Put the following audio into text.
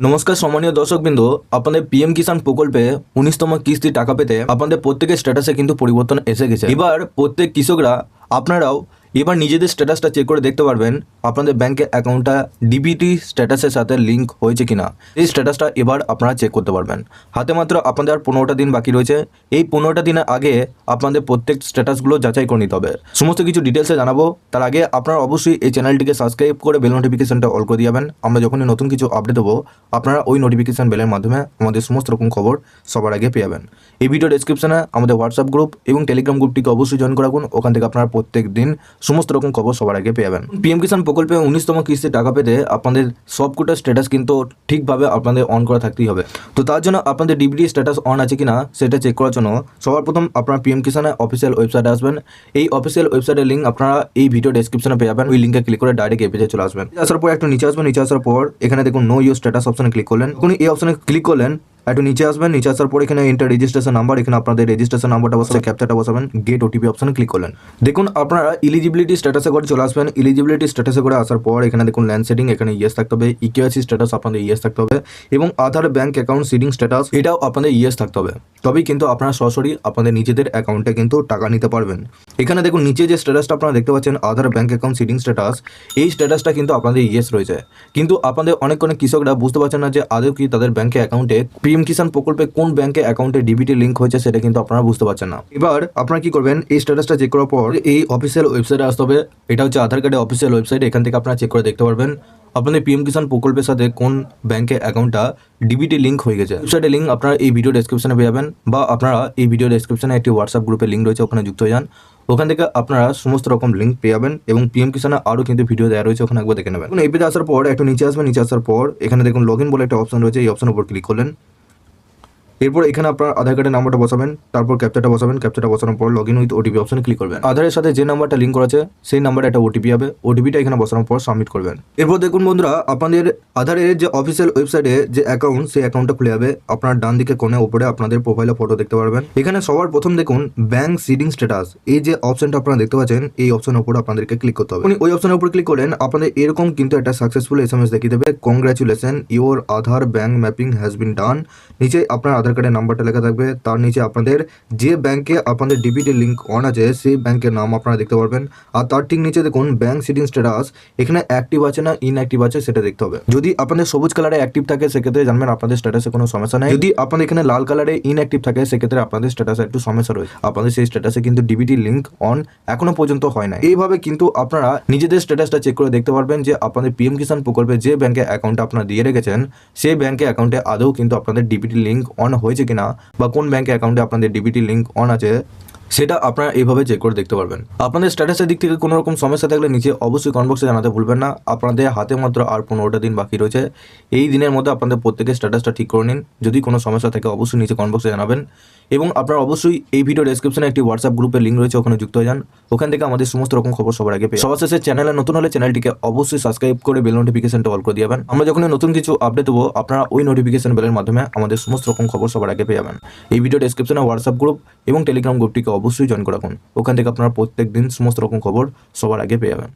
নমস্কার সম্মানীয় দর্শকবৃন্দ, আপনাদের পিএম কিষাণ প্রকল্পে উনিশতম কিস্তি টাকা পেতে আপনাদের প্রত্যেকের স্ট্যাটাসে কিন্তু পরিবর্তন এসে গেছে। এবার প্রত্যেক কৃষকরা, আপনারাও এবার নিজেদের স্ট্যাটাসটা চেক করে দেখতে পারবেন আপনাদের ব্যাংকের অ্যাকাউন্টটা ডিবিটি স্ট্যাটাসের সাথে লিঙ্ক হয়েছে কিনা। এই স্ট্যাটাসটা এবার আপনারা চেক করতে পারবেন। হাতে মাত্র আপনাদের আর পনেরোটা দিন বাকি রয়েছে। এই পনেরোটা দিনের আগে আপনাদের প্রত্যেক স্ট্যাটাসগুলো যাচাই করে নিতে হবে। সমস্ত কিছু ডিটেলসে জানাব। তার আগে আপনারা অবশ্যই এই চ্যানেলটিকে সাবস্ক্রাইব করে বেল নোটিফিকেশনটা অল করে দিয়াবেন আমরা যখনই নতুন কিছু আপডেট দেবো, আপনারা ওই নোটিফিকেশন বেলের মাধ্যমে আমাদের সমস্ত রকম খবর সবার আগে পেয়ে যাবেন। এই ভিডিও ডেসক্রিপশনে আমাদের হোয়াটসঅ্যাপ গ্রুপ এবং টেলিগ্রাম গ্রুপটিকে অবশ্যই জয়েন রাখুন। ওখান থেকে আপনারা প্রত্যেক দিন সমস্ত রকম খবর সবার আগে পেয়ে যাবেন। পিএম কিষাণ প্রকল্পে উনিশতম কিস্তি টাকা পেতে আপনাদের সবকটা স্ট্যাটাস কিন্তু ঠিকভাবে আপনাদের অন করা থাকতেই হবে। তো তার জন্য আপনাদের ডিবিডি স্ট্যাটাস অন আছে কিনা সেটা চেক করার জন্য সবার প্রথম আপনারা পিএম কিষানের অফিসিয়াল ওয়েবসাইটে আসবেন। এই অফিসিয়াল ওয়েবসাইটের লিঙ্ক আপনারা এই ভিডিও ডেসক্রিপশনে পেয়ে যাবেন। ওই লিঙ্কে ক্লিক করে ডাইরেক্ট এই চলে আসবেন। আসার পর একটু নিচে আসবেন, নিচে আসার পর এখানে দেখুন নো ইউ স্ট্যাটাস অপশনে ক্লিক করলেন। কোন এই অপশনে ক্লিক করলেন একটু নিচে আসবেন, নিচে আসার পর এখানে ইন্টার রেজিস্ট্রেশন নাম্বার এখানে আপনাদের রেজিস্ট্রেশন নাম্বারটা বসাবেন ক্যাপচারটা বসাবেন গেট ওটিপি অপশন ক্লিক করলেন। দেখুন, আপনারা ইলিজিবিলিটি স্ট্যাটাসে করে চলে আসবেন। ইলিজিবিলিটি স্ট্যাটাসে করে আসার পর এখানে দেখুন ল্যান্ড সেটিং এখানে ইয়েস থাকতে হবে। ইকেআইসি স্ট্যাটাস আপনাদের ইয়েস থাকতে হবে এবং Aadhaar bank account seeding status এটাও আপনাদের ইয়েস থাকতে হবে। তবেই কিন্তু আপনারা সরাসরি আপনাদের নিজেদের অ্যাকাউন্টে কিন্তু টাকা নিতে পারবেন। এখানে দেখুন, নিচে যে স্ট্যাটাসটা আপনারা দেখতে পাচ্ছেন Aadhaar bank account seeding status এই স্ট্যাটাসটা কিন্তু আপনাদের ইয়েস রয়েছে। কিন্তু আপনাদের অনেক অনেক কৃষকরা বুঝতে পারছেন না যে আদৌ কি তাদের ব্যাংকে অ্যাকাউন্টে পিএম কিষান প্রকল্পে কোন ব্যাংকে অ্যাকাউন্টে ডিবিটি লিঙ্ক হয়েছে সেটা কিন্তু আপনারা বুঝতে পারছেন না। এবার আপনারা কি করবেন, এই স্ট্যাটাসটা চেক করার পর এই অফিসিয়াল ওয়েবসাইটে আসতে হবে। এটা হচ্ছে আধার কার্ডের অফিসিয়াল ওয়েবসাইট এখান থেকে আপনারা চেক করে দেখতে পারবেন। আপনাদের পিএম কিষাণ প্রকল্পের সাথে কোন ব্যাংকে অ্যাকাউন্টটা ডিবিটি লিঙ্ক হয়ে গেছে। ওয়েবসাইটের লিঙ্ক আপনারা এই ভিডিও ডেসক্রিপশনে পেয়ে যাবেন বা আপনারা এই ভিডিও ডেসক্রিপশনে একটি হোয়াটসঅ্যাপ গ্রুপের লিঙ্ক রয়েছে, ওখানে যুক্ত হয়ে যান। ওখান থেকে আপনারা সমস্ত রকম লিঙ্ক পেয়ে যাবেন এবং পিএম কিষানে আরও কিন্তু ভিডিও দেওয়া রয়েছে, ওখানে একবার দেখে নেবেন। এই পেজে আসার পর, একটু নিচে আসবেন, নিচে আসার পর, এখানে দেখুন লগ ইন বলে একটা অপশন রয়েছে, এই অপশনের উপর ক্লিক করলেন। এরপর এখানে আপনার আধার কার্ডের নাম্বারটা বসাবেন, তারপর ক্যাপচারটা বসাবেন ক্যাপচারটা বসানোর পর লগ ইন উইথ ওটিপি অপশনে ক্লিক করবেন। আধারের সাথে যে নাম্বারটা লিঙ্ক করা আছে, সেই নাম্বারে একটা ওটিপি হবে ওটিপিটা এখানে বসানোর পর সাবমিট করবেন। এরপর দেখুন বন্ধুরা, আপনাদের আধারের যে অফিসিয়াল ওয়েবসাইটে যে অ্যাকাউন্ট সেই অ্যাকাউন্টটা খুলে যাবে। আপনার ডান দিকে কোণে উপরে আপনাদের প্রোফাইলে ফটো দেখতে পারবেন। এখানে সবার প্রথম দেখুন ব্যাংক সিডিং স্ট্যাটাস এই যে অপশনটা আপনারা দেখতে পাচ্ছেন, এই অপশনের উপর আপনাদেরকে ক্লিক করতে হবে। উনি ওই অপশনের উপর ক্লিক করেন আপনাদের এরকম কিন্তু একটা সাকসেসফুল এস এম এস দেখিয়ে দেবে। Congratulation your Aadhaar bank mapping has been done নিচে আপনার আধার কার্ডের নাম্বারটা লেখা থাকবে। তার নিচে আপনাদের যে ব্যাংকে আপনাদের ডিবিটি লিঙ্ক অন আছে, সেই ব্যাংকের নাম আপনারা দেখতে পারবেন। আর তার ঠিক নিচে দেখুন ব্যাংক সিডিং স্ট্যাটাস এখানে অ্যাক্টিভ আছে না ইনঅ্যাক্টিভ আছে সেটা দেখতে হবে। যদি আপনাদের সবুজ কালারে অ্যাক্টিভ থাকে, সেক্ষেত্রে জানবেন আপনাদের স্ট্যাটাসে কোনো সমস্যা নেই। যদি আপনাদের এখানে লাল কালারে ইনঅ্যাক্টিভ থাকে, সেক্ষেত্রে আপনাদের স্ট্যাটাসে একটু সমস্যা রয়েছে। আপনাদের সেই স্ট্যাটাসে কিন্তু ডিবিটি লিঙ্ক অন এখনও পর্যন্ত হয় না এইভাবে কিন্তু আপনারা নিজেদের স্ট্যাটাসটা চেক করে দেখতে পারবেন যে আপনাদের পিএম কিষাণ প্রকল্পে যে ব্যাংকে অ্যাকাউন্টটা আপনারা দিয়ে রেখেছেন, সেই ব্যাংকে অ্যাকাউন্টে আদৌ কিন্তু আপনাদের ডিবিটি লিঙ্ক অন হয়েছে কিনা বা কোন ব্যাংক অ্যাকাউন্টে আপনাদের ডিবিটি লিঙ্ক অন আছে সেটা আপনারা এইভাবে চেক করে দেখতে পারবেন। আপনাদের স্ট্যাটাসের দিক থেকে কোনো রকম সমস্যা থাকলে নিচে অবশ্যই কমেন্ট বক্সে জানাতে ভুলবেন না। আপনাদের হাতে মাত্র আর পনেরোটা দিন বাকি রয়েছে। এই দিনের মধ্যে আপনাদের প্রত্যেকের স্ট্যাটাসটা ঠিক করে নিন। যদি কোনো সমস্যা থাকে অবশ্যই নিচে কমেন্ট বক্সে জানাবেন। এবং আপনারা অবশ্যই এই ভিডিও ডেসক্রিপশনে একটি হোয়াটসঅ্যাপ গ্রুপের লিঙ্ক রয়েছে, ওখানে যুক্ত হয়ে যান। ওখান থেকে আমাদের সমস্ত রকম খবর সবার আগে পেয়ে সবার শেষে চ্যানেলে নতুন হলে চ্যানেলটিকে অবশ্যই সাবস্ক্রাইব করে বেল নোটিফিকেশনটা অল করে দিয়াবেন আমরা যখন নতুন কিছু আপডেট দেবো, আপনারা ওই নোটিফিকেশন বেলের মাধ্যমে আমাদের সমস্ত রকম খবর সবার আগে পেয়ে যাবেন। এই ভিডিও ডেসক্রিপশনে হোয়াটসঅ্যাপ গ্রুপ এবং টেলিগ্রাম গ্রুপটিকে অবশ্যই জয়েন করে রাখুন ওখান থেকে আপনারা প্রত্যেক দিন সমস্ত রকম খবর সবার আগে পেয়ে যাবেন।